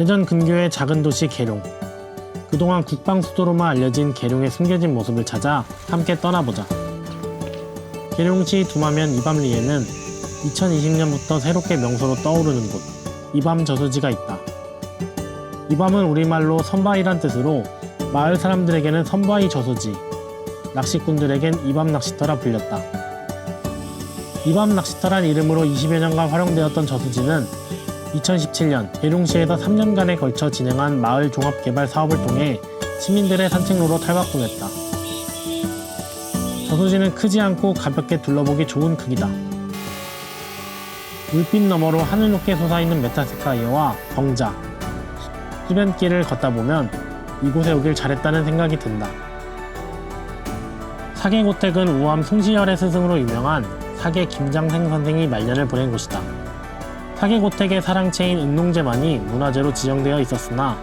대전 근교의 작은 도시 계룡. 그동안 국방 수도로만 알려진 계룡의 숨겨진 모습을 찾아 함께 떠나보자. 계룡시 두마면 이밤리에는 2020년부터 새롭게 명소로 떠오르는 곳, 이밤 저수지가 있다. 이밤은 우리말로 선바위란 뜻으로 마을 사람들에게는 선바위 저수지, 낚시꾼들에겐 이밤 낚시터라 불렸다. 이밤 낚시터란 이름으로 20여 년간 활용되었던 저수지는 2017년 계룡시에서 3년간에 걸쳐 진행한 마을 종합개발 사업을 통해 시민들의 산책로로 탈바꿈했다. 저수지는 크지 않고 가볍게 둘러보기 좋은 크기다. 물빛 너머로 하늘 높게 솟아있는 메타스카이어와 정자, 수변길을 걷다 보면 이곳에 오길 잘했다는 생각이 든다. 사계고택은 우암 숭시열의 스승으로 유명한 사계 김장생 선생이 말년을 보낸 곳이다. 사계고택의 사랑체인 은농제만이 문화재로 지정되어 있었으나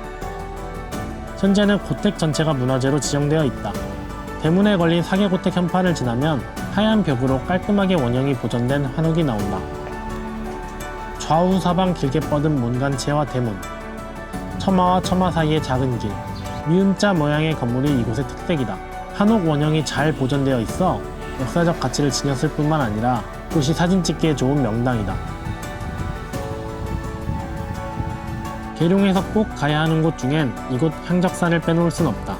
현재는 고택 전체가 문화재로 지정되어 있다. 대문에 걸린 사계고택 현판을 지나면 하얀 벽으로 깔끔하게 원형이 보존된 한옥이 나온다. 좌우 사방 길게 뻗은 문간체와 대문, 처마와 처마 사이의 작은 길, 미음자 모양의 건물이 이곳의 특색이다. 한옥 원형이 잘 보존되어 있어 역사적 가치를 지녔을 뿐만 아니라 이곳이 사진 찍기에 좋은 명당이다. 계룡에서 꼭 가야 하는 곳 중엔 이곳 향적산을 빼놓을 순 없다.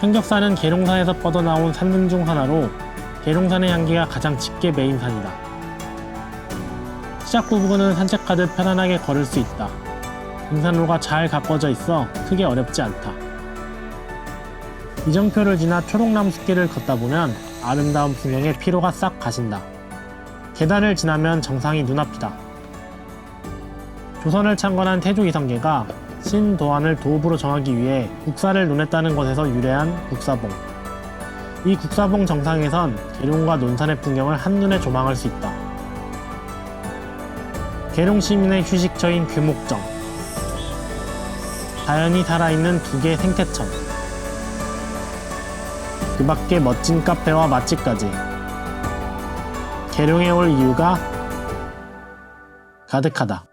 향적산은 계룡산에서 뻗어나온 산등 중 하나로 계룡산의 향기가 가장 짙게 배인 산이다. 시작 부분은 산책하듯 편안하게 걸을 수 있다. 등산로가 잘 가꿔져 있어 크게 어렵지 않다. 이정표를 지나 초록나무 숲길을 걷다 보면 아름다운 풍경에 피로가 싹 가신다. 계단을 지나면 정상이 눈앞이다. 조선을 창건한 태조 이성계가 신도안을 도읍으로 정하기 위해 국사를 논했다는 것에서 유래한 국사봉. 이 국사봉 정상에선 계룡과 논산의 풍경을 한눈에 조망할 수 있다. 계룡 시민의 휴식처인 규목정. 자연이 살아있는 두 개의 생태천. 그 밖에 멋진 카페와 맛집까지. 계룡에 올 이유가 가득하다.